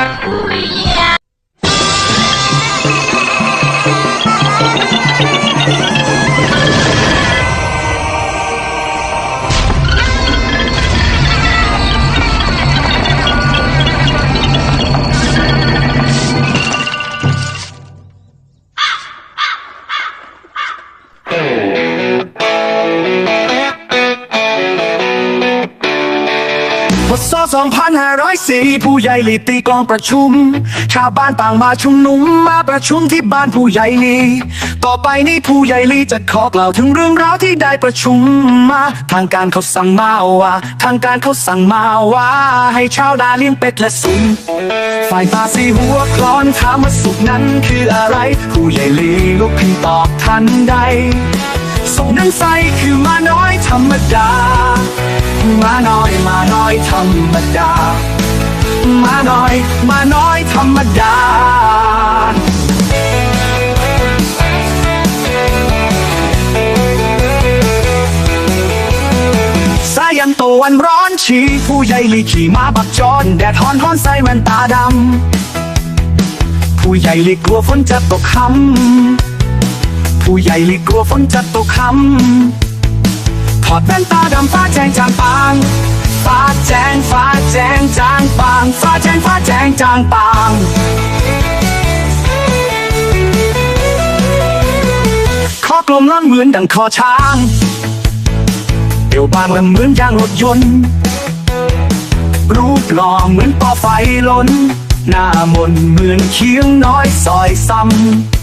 Yeah. 2504 ผู้ใหญ่ลีตีกองประชุม ชาวบ้านต่างมาชุมนุมมาประชุมที่บ้านผู้ใหญ่ลีต่อไปนี้ผู้ใหญ่ลีจะขอกล่าวถึงเรื่องราวที่ได้ประชุมมา ทางการเขาสั่งมาว่า ทางการเขาสั่งมาว่า ให้ชาวนาเลี้ยงเป็ดและสุนฝ่ายตาสีหัวคลอนถามว่าสุขนั้นคืออะไร ผู้ใหญ่ลีลุกขึ้นตอบทันใดส่งนังไซคือมาน้อยธรรมดา มาน้อยมาน้อยธรรมดา มาน้อยมาน้อยธรรมดาสายันตวันร้อนชีผู้ใหญ่ลีขี่มาบักจอนแดดฮอนฮอนใส่แว่นตาดำ ผู้ใหญ่ลีกลัวฝนจะตกคำผู้ใหญ่ลีกลัวฝนจะตกคำ อดแว่นตาดำฟ้าแจ้งจางปางฟ้าแจ้งฟ้าแจ้งจางปางฟ้าแจ้งฟ้าแจ้งจางปางคอกลมล่อนเหมือนดังคอช้างเอวบางละเหมือนยางรถยนต์ รูปหล่อเหมือนปอไฟล้น หน้ามนเหมือนเคียงน้อยซอยซ้ำ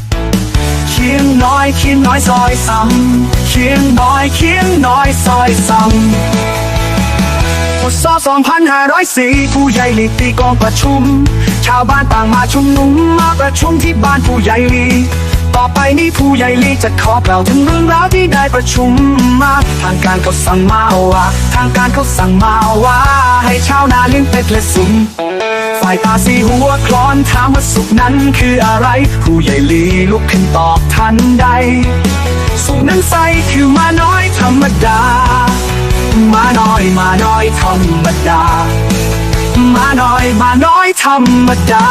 เคียงน้อยเคียงน้อยซอยซ้ำเคียงน้อยเคียงน้อยซอยซ้ำพศ2504ผู้ใหญ่ลีตีกองประชุม ชาวบ้านต่างมาชุมนุมมาประชุมที่บ้านผู้ใหญ่ลีต่อไปนี้ผู้ใหญ่ลีจะขอกล่าวถึงเรื่องราวที่ได้ประชุมมา ทางการเขาสั่งมาว่า ทางการเขาสั่งมาว่า ให้ชาวนาเลี้ยงเป็ดและสุน ฝ่ายตาสีหัวคลอนถามว่าสุขนั้นคืออะไร ผู้ใหญ่ลีลุกขึ้นตอบทันใด สุขนั้นใสคือมาน้อยธรรมดา มาน้อยมาน้อยธรรมดา มาน้อยมาน้อยธรรมดา